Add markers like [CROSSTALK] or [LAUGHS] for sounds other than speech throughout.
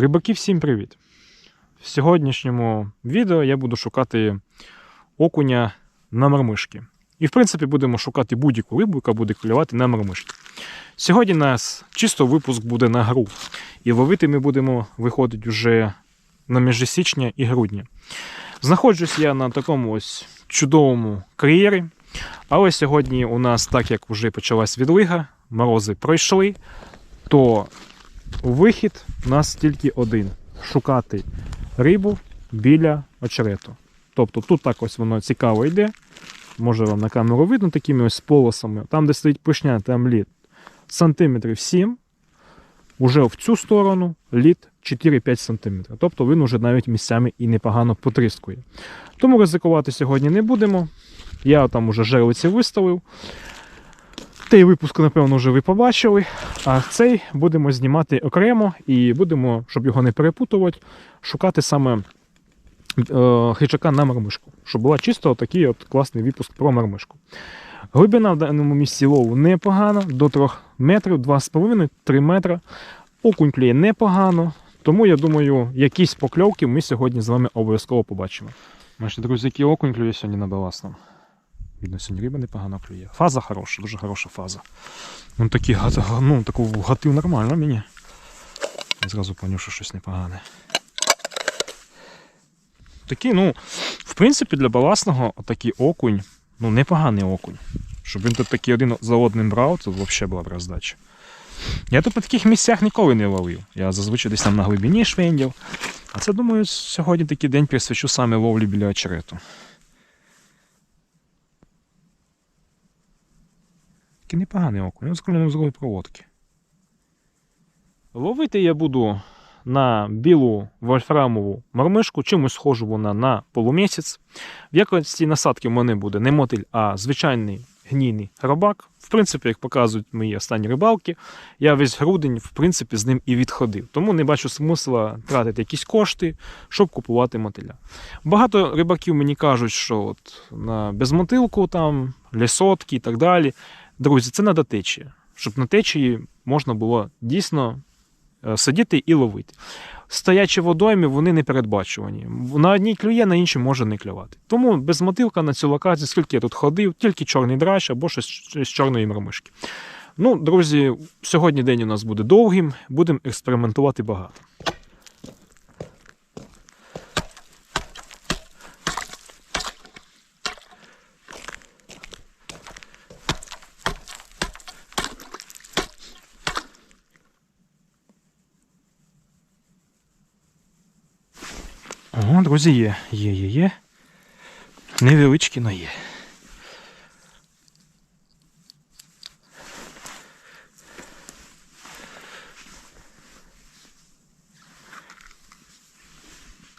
Рибаки, всім привіт! В сьогоднішньому відео я буду шукати окуня на мармишки. І, в принципі, будемо шукати будь-яку рибу, яка буде клювати на мармишки. Сьогодні у нас чисто випуск буде на гру. І ловити ми будемо виходити вже на межі січня і грудня. Знаходжусь я на такому ось чудовому кар'єрі. Але сьогодні у нас, так як вже почалась відлига, морози пройшли, то вихід у нас тільки один: шукати рибу біля очерету. Тобто тут так ось воно цікаво йде. Може вам на камеру видно такими ось полосами. Там, де стоїть пишня, там лід сантиметрів 7. Уже в цю сторону лід 4-5 см. Тобто він уже навіть місцями і непогано потріскує. Тому ризикувати сьогодні не будемо. Я там уже жерлиці виставив. Той випуск, напевно, вже ви побачили. А цей будемо знімати окремо і будемо, щоб його не перепутувати, шукати саме е, хижака на мармишку. Щоб була чисто такий от класний випуск про мармишку. Глибина в даному місці лову непогана, до 3 метрів, 2,5-3 метра. Окунь клює непогано. Тому я думаю, якісь покльовки ми сьогодні з вами обов'язково побачимо. Бачите, друзі, який окунь клює сьогодні на баласному. Видно, сьогодні риба непогано клює. Фаза хороша, дуже хороша фаза. Ну такі ну, таку гатив нормально мені. Я зразу поняв, що щось непогане. Такий, ну, в принципі, для баласного такий окунь, ну, непоганий окунь. Щоб він тут такий один за одним брав, це взагалі була б роздача. Я тут на таких місцях ніколи не ловив. Я зазвичай десь там на глибині швендів. А це, думаю, сьогодні такий день присвячу саме ловлі біля очерету. Такий непоганий окунь, з злої проводки. Ловити я буду на білу вольфрамову мармишку, чимось схожу вона на полумісяць. В якості насадки в мене буде не мотиль, а звичайний гнійний рибак. В принципі, як показують мої останні рибалки, я весь грудень, в принципі, з ним і відходив. Тому не бачу смисла тратити якісь кошти, щоб купувати мотиля. Багато рибаків мені кажуть, що от на безмотилку, там, лісотки і так далі. Друзі, це треба течія, щоб на течії можна було дійсно е, сидіти і ловити. Стоячі водойми вони не передбачувані. На одній клює, на іншій може не клювати. Тому без мотилка на цю локацію, скільки я тут ходив, тільки чорний драч або щось з чорної мармишки. Ну, друзі, сьогодні день у нас буде довгим, будемо експериментувати багато. О, друзі, є, є, є, є. Невеличкі, но є.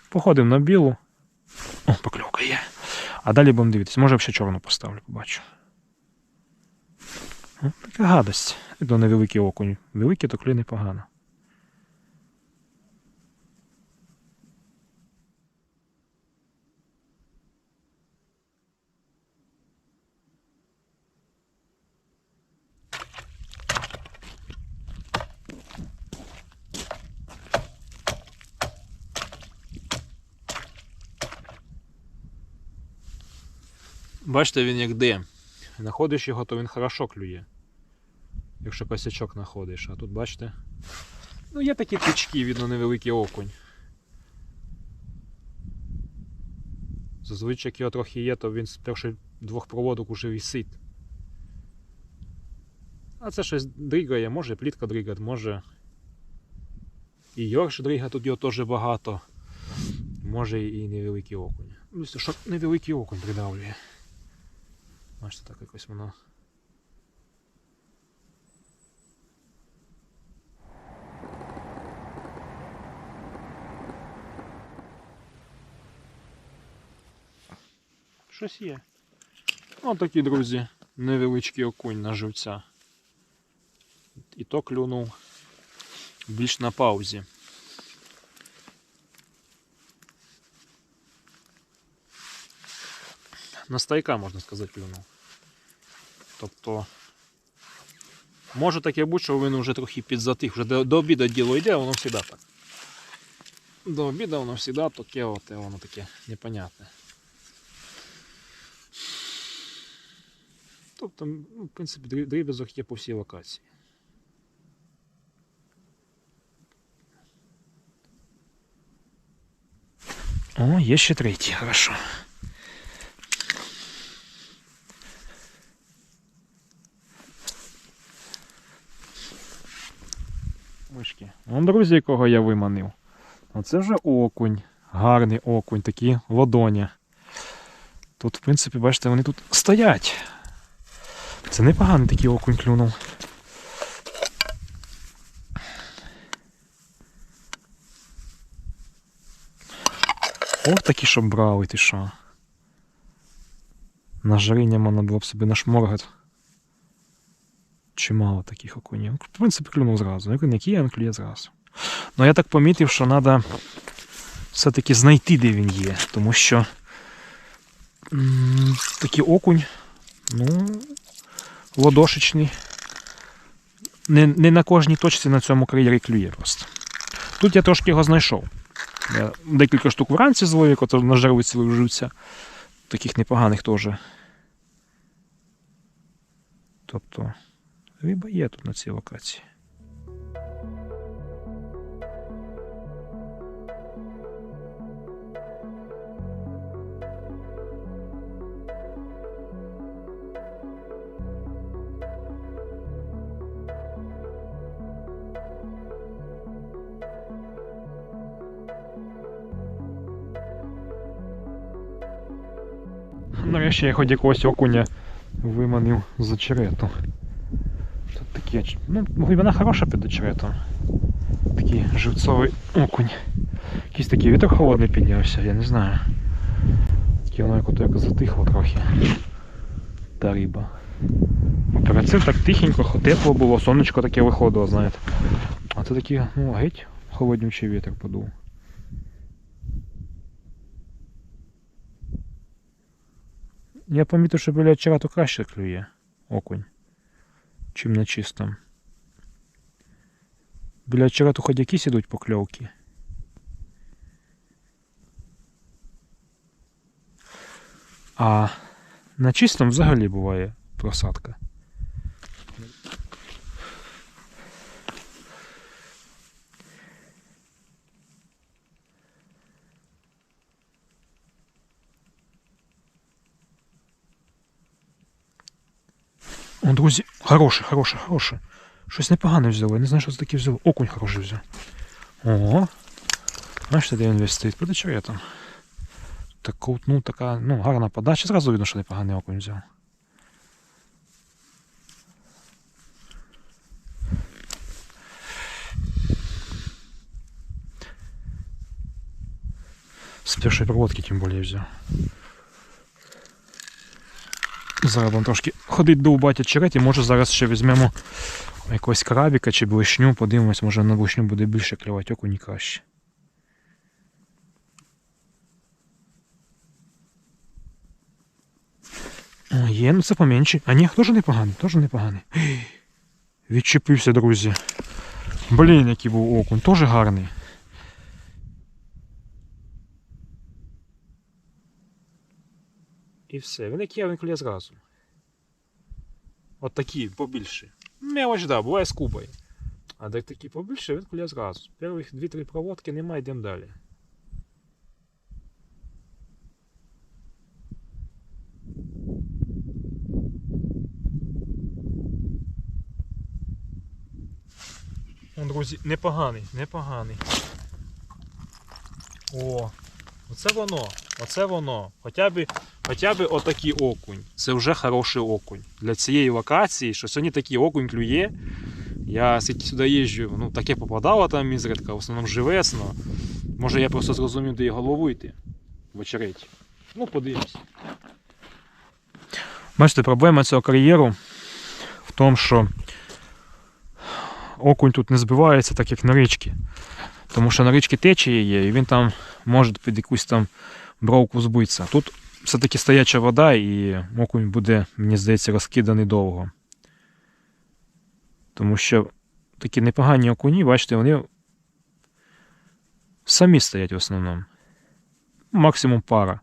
Походимо на білу. О, покльовка є. А далі будемо дивитись. Може ще чорну поставлю, побачу. О, така гадость. До невеликий окунь. Великий то клює непогано. Бачите, він як де. Знаходиш його, то він хорошо клює. Якщо косячок знаходиш. А тут бачите. Ну, є такі тички, видно, невеликий окунь. Зазвичай як його трохи є, то він з перших двох проводок уже висить. А це щось дригає, може плітка дригати, може. І Йорш дрига, тут його теж багато. Може і невеликий окунь. Ну, що невеликий окунь придавлює. Бачите, так якось воно. Щось є. Ось такі, друзі, невеличкий окунь на живця. І то клюнув більш на паузі. На стайка, можна сказати, клюнув. Тобто, може таке бути, що він вже трохи підзатих, вже до, до обіду діло йде, воно завжди так. до обіду воно завжди таке, от, воно таке непонятне. Тобто, ну, в принципі, дрі- дріб'язок є по всій локації. О, є ще третій, хорошо. Мишки. Вон, друзі, якого я виманив. Оце вже окунь. Гарний окунь, такі ладоні. Тут, в принципі, бачите, вони тут стоять. Це непоганий такий окунь клюнув. Ох, такі, щоб брали, ти що. На жаріння можна було б собі нашморгати. Чимало таких окунів. В принципі, клюнув зразу. Як він який, він клює зразу. Ну я так помітив, що треба все-таки знайти, де він є. Тому що такий окунь, ну, ладошечний. Не, не на кожній точці на цьому кар'єрі клює просто. Тут я трошки його знайшов. Я декілька штук вранці зловив, як ото на жарвиці живця. Таких непоганих теж. Тобто, риба є тут на цій локації. Нарешті я хоч якогось окуня виманив з очерету. Тут такі, ну, глибина хороша під очеретом. Такий живцовий окунь. Якийсь такий вітер холодний піднявся, я не знаю. Таке воно як як затихло трохи. Та риба. Перед цим так тихенько, тепло було, сонечко таке виходило, знаєте. А це такий, ну, геть холоднючий вітер подув. Я помітив, що біля чарату краще клює окунь, чим на чистом. Біля чарату хоч якісь ідуть покльовки. А на чистому взагалі буває просадка. друзі, хороше, хороше, хороше. Щось непогане взяло. Я не знаю, що це таке взяло. Окунь хороший взяв. Ого. Бачите, де він весь стоїть? Під очеретом. Так ковтнув, така, ну, гарна подача. Зразу видно, що непоганий окунь взяв. З першої проводки тим більше взяв. Зараз будемо трошки ходить довбати очереті, може зараз ще візьмемо якогось крабіка чи блишню, подивимось, може на блишню буде більше клювати окуні краще. Є, ну це поменше. А ні, теж непоганий, теж непоганий. Відчепився, друзі. Блін, який був окунь, теж гарний. І все. Він як є, він клює зразу. От такі побільше. Мелоч, да, буває з кубою. А де такі побільше, він клює зразу. Перших 2-3 проводки немає, йдемо далі. О, друзі, непоганий, непоганий. О, оце воно, оце воно. Хоча б, хоча б отакий окунь. Це вже хороший окунь. Для цієї локації, що сьогодні такий окунь клює. Я сюди їжджу, ну таке попадало там ізредка, в основному живесно. Може я просто зрозумів, де його ловити в очереті. Ну, подивимось. Бачите, проблема цього кар'єру в тому, що окунь тут не збивається, так як на річці. Тому що на річці течія є, і він там може під якусь там бровку збитися. Тут все-таки стояча вода, і окунь буде, мені здається, розкиданий довго. Тому що такі непогані окуні, бачите, вони Самі стоять в основному. Максимум пара.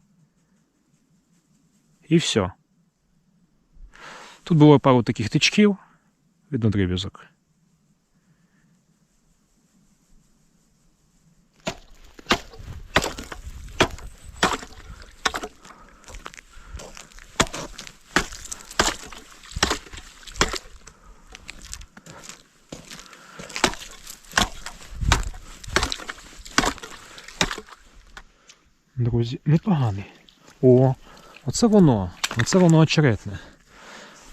І все. Тут було пару таких тичків, видно дріб'язок. Друзі, непоганий. О, оце воно. Оце воно очеретне.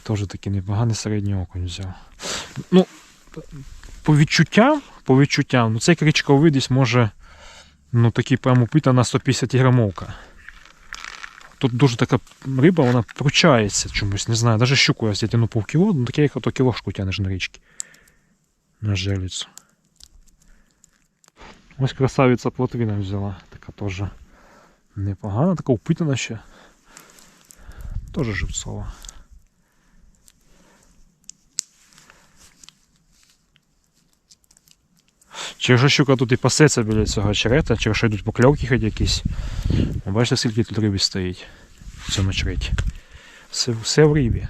Теж такий непоганий середній окунь взяв. Ну, по відчуттям, по відчуттям, ну цей кричковий десь може ну такий прямо упитана 150 грамовка. Тут дуже така риба, вона пручається чомусь, не знаю. Навіть щуку я тяну півкіло, ну таке як ото кілошку тянеш на річки. На желицю. Ось красавиця плотвина взяла, така теж непогана, така впитана ще. Теж живцова. Вже щука тут і пасеться біля цього черета, чи що йдуть покльовки хоч якісь. Бачите, скільки тут риби стоїть в цьому череті. Все, все в рибі.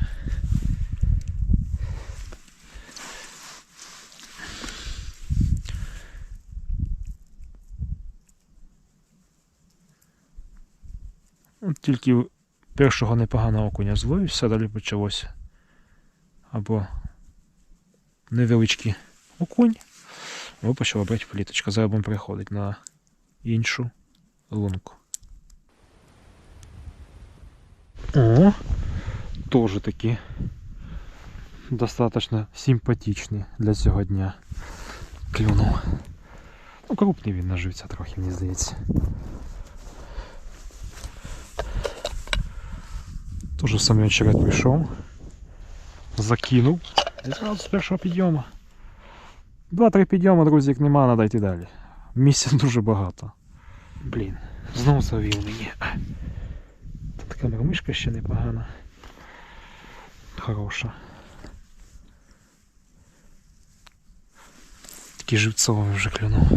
Тільки першого непоганого окуня зловив, все далі почалося. Або невеличкий окунь. Ви почала брати пліточка. Зараз будемо переходити на іншу лунку. О, теж такі достатньо симпатичний для цього дня. Клюнув. Ну, крупний він нажився трохи, мені здається. Тоже самий очеред прийшов. Закинув. І зразу з першого підйому. Два-три підйоми, друзі, як нема, треба йти далі. Місця дуже багато. Блін, знову завів мені. Тут така мормишка ще непогана. Хороша. Такий живцовий вже клюнув.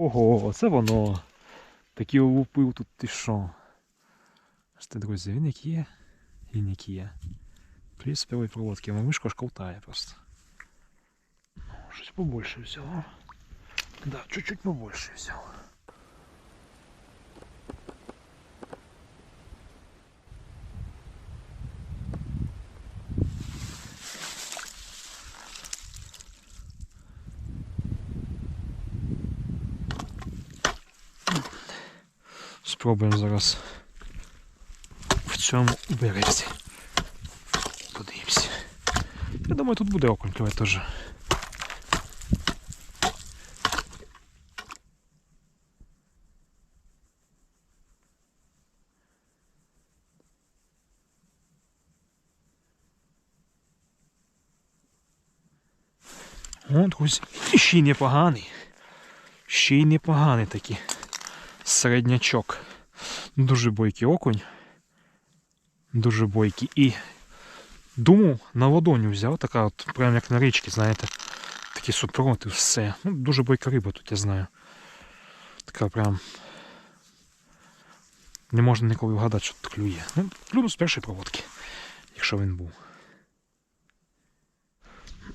Ого, це воно. Такий лупив тут ти що. Бачите, друзі, він як є. він як є. Клей з проводки, а мишка ж ковтає просто. Ну, щось побольше взяло. Да, чуть-чуть побольше взял. Спробуємо зараз в цьому березі. Подивимося. Я думаю, тут буде окунь клювати теж. О, друзі, ще й непоганий. Ще й непоганий такий середнячок. Дуже бойкий окунь. Дуже бойкий. І думав, на ладоню взяв, така от, прям як на річці, знаєте. Такі супроти, все. Ну, дуже бойка риба тут, я знаю. Така прям. Не можна ніколи вгадати, що тут клює. Ну, клюну з першої проводки, якщо він був.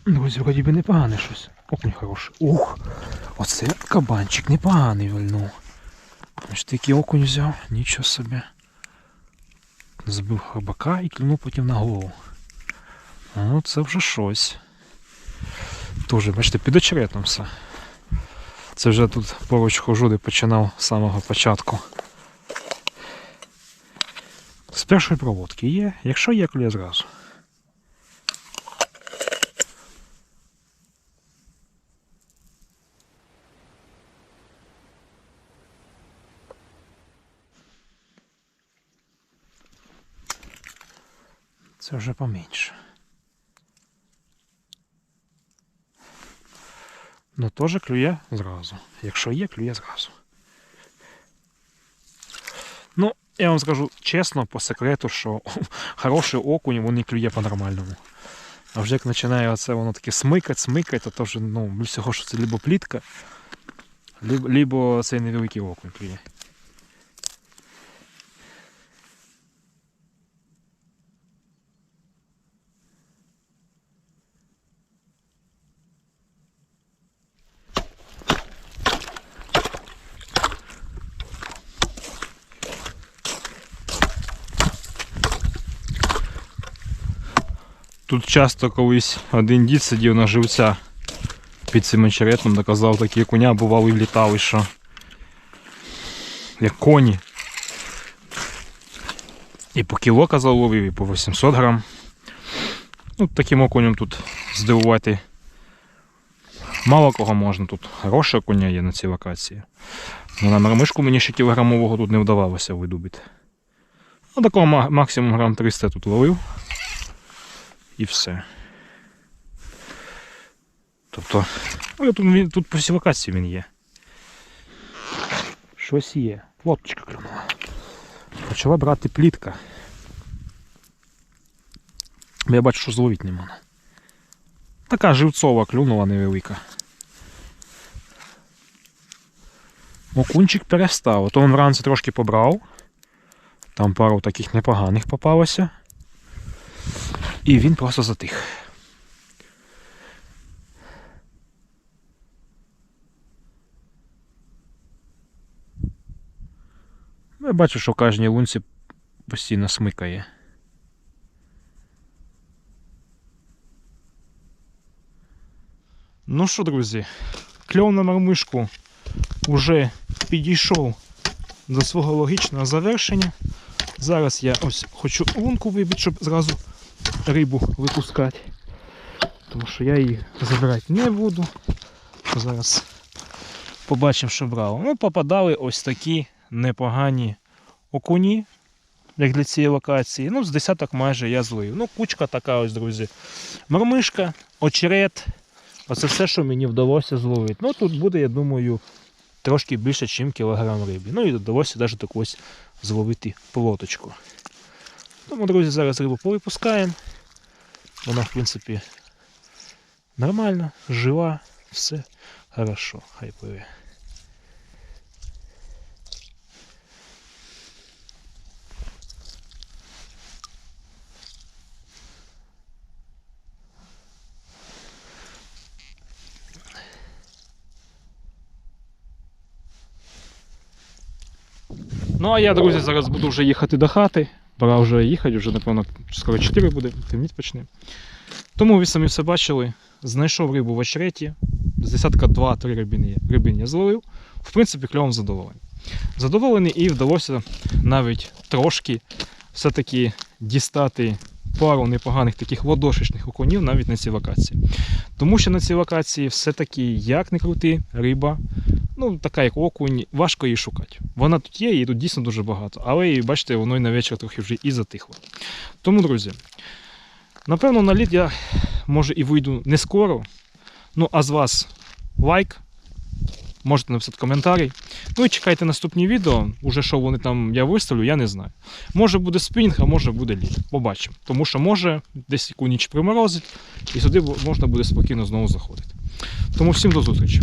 Друзі, вроді би непогане щось. Окунь хороший. Ух! Оце кабанчик непоганий вильнув. Ось такий окунь взяв, нічого собі. Збив хробака і клюнув потім на голову. Ну, це вже щось. Тоже, бачите, під очеретом все. Це вже тут поруч хожу, де починав з самого початку. З першої проводки є, якщо є, клює зразу. Це вже поменше. Ну теж клює зразу. Якщо є, клює зразу. Ну, я вам скажу чесно, по секрету, що [LAUGHS] хороший окунь вони клює по-нормальному. А вже як починає оце воно таке смикать, смикать, то вже ну, всього, що це либо плітка, либо цей невеликий окунь клює. Тут часто колись один дід сидів на живця під цим очеретом, доказав, такі коня бували і літали, що як коні. І по кіло казав ловив, і по 800 грам. Ну, таким окунем тут здивувати. Мало кого можна тут. Хороша коня є на цій локації. Ну, на мармишку мені ще кілограмового тут не вдавалося видубити. Ну, такого максимум грам 300 тут ловив. І все. Тобто, ну, тут, він, тут по всій локації він є. Щось є. Лодочка клюнула. Почала брати плітка. Я бачу, що зловити не. Така живцова клюнула невелика. Окунчик перестав. То він вранці трошки побрав. Там пару таких непоганих попалося. І він просто затих. Я бачу, що в кожній лунці постійно смикає. Ну що, друзі, кльов на мармишку вже підійшов до свого логічного завершення. Зараз я ось хочу лунку вибити, щоб зразу рибу випускати. Тому що я її забирати не буду. Зараз побачимо, що брало. Ну, попадали ось такі непогані окуні, як для цієї локації. Ну, з десяток майже я злив. Ну, кучка така ось, друзі. Мармишка, очерет. Оце все, що мені вдалося зловити. Ну, тут буде, я думаю, трошки більше, ніж кілограм риби. Ну і вдалося навіть ось зловити полоточку. Тому, друзі, зараз рибу повипускаємо. Вона, в принципі, нормальна, жива, все хорошо, хай пливе. Ну а я, друзі, зараз буду вже їхати до хати. Пора вже їхати, вже, напевно, скоро 4 буде, темніти почне. Тому ви самі все бачили. Знайшов рибу в очереті. З десятка 2-3 рибини, рибин я зловив. В принципі, кльовом задоволений. Задоволений і вдалося навіть трошки все-таки дістати пару непоганих таких водошечних окунів навіть на цій локації. Тому що на цій локації все-таки, як не крути, риба, ну така як окунь, важко її шукати. Вона тут є, її тут дійсно дуже багато, але бачите, воно і на вечір трохи вже і затихло. Тому, друзі, напевно, на лід я може і вийду не скоро. Ну, а з вас лайк. Можете написати коментарі. Ну і чекайте наступні відео. Уже що вони там я виставлю, я не знаю. Може буде спінг, а може буде лід. Побачимо. Тому що може десь яку ніч приморозить, і сюди можна буде спокійно знову заходити. Тому всім до зустрічі.